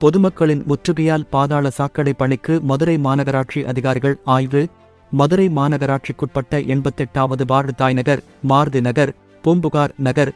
பொதுமக்களின் முற்றுகையால் பாதாள சாக்கடை பணிக்கு மதுரை மாநகராட்சி அதிகாரிகள் ஆய்வு. மதுரை மாநகராட்சிக்குட்பட்ட எண்பத்தெட்டாவது வார்டு தாய்நகர் மாருதி நகர் பூம்புகார் நகர்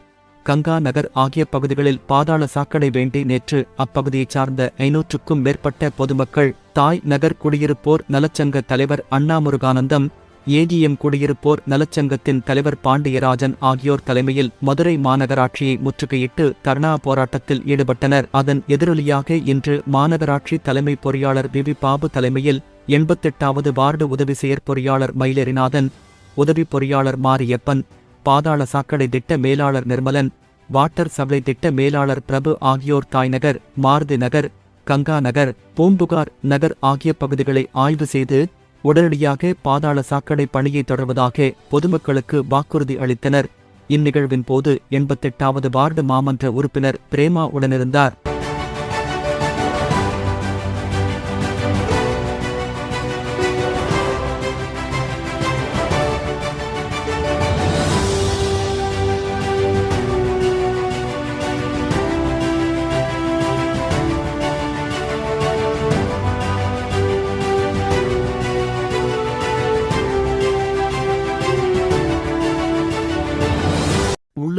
கங்கா நகர் ஆகிய பகுதிகளில் பாதாள சாக்கடை வேண்டி நேற்று அப்பகுதியைச் சார்ந்த ஐநூற்றுக்கும் மேற்பட்ட பொதுமக்கள் தாய் நகர் குடியிருப்போர் நலச்சங்க தலைவர் அண்ணா முருகானந்தம் ஏடிஎம் குடியிருப்போர் நலச்சங்கத்தின் தலைவர் பாண்டியராஜன் ஆகியோர் தலைமையில் மதுரை மாநகராட்சியை முற்றுகையிட்டு தர்ணா போராட்டத்தில் ஈடுபட்டனர். அதன் எதிரொலியாக இன்று மாநகராட்சி தலைமை பொறியாளர் விவி பாபு தலைமையில் எண்பத்தெட்டாவது வார்டு உதவி செயற்பொறியாளர் மயிலரிநாதன் உதவி பொறியாளர் மாரியப்பன் பாதாள சாக்கடை திட்ட மேலாளர் நிர்மலன் வாட்டர் சப்ளை திட்ட மேலாளர் பிரபு ஆகியோர் தாய்நகர் மாருதி நகர் கங்கா நகர் பூம்புகார் நகர் ஆகிய பகுதிகளை ஆய்வு செய்து உடனடியாக பாதாள சாக்கடை பணியை தொடர்வதாக பொதுமக்களுக்கு வாக்குறுதி அளித்தனர். இந்நிகழ்வின் போது எண்பத்தெட்டாவது வார்டு மாமன்ற உறுப்பினர் பிரேமா உடனிருந்தார்.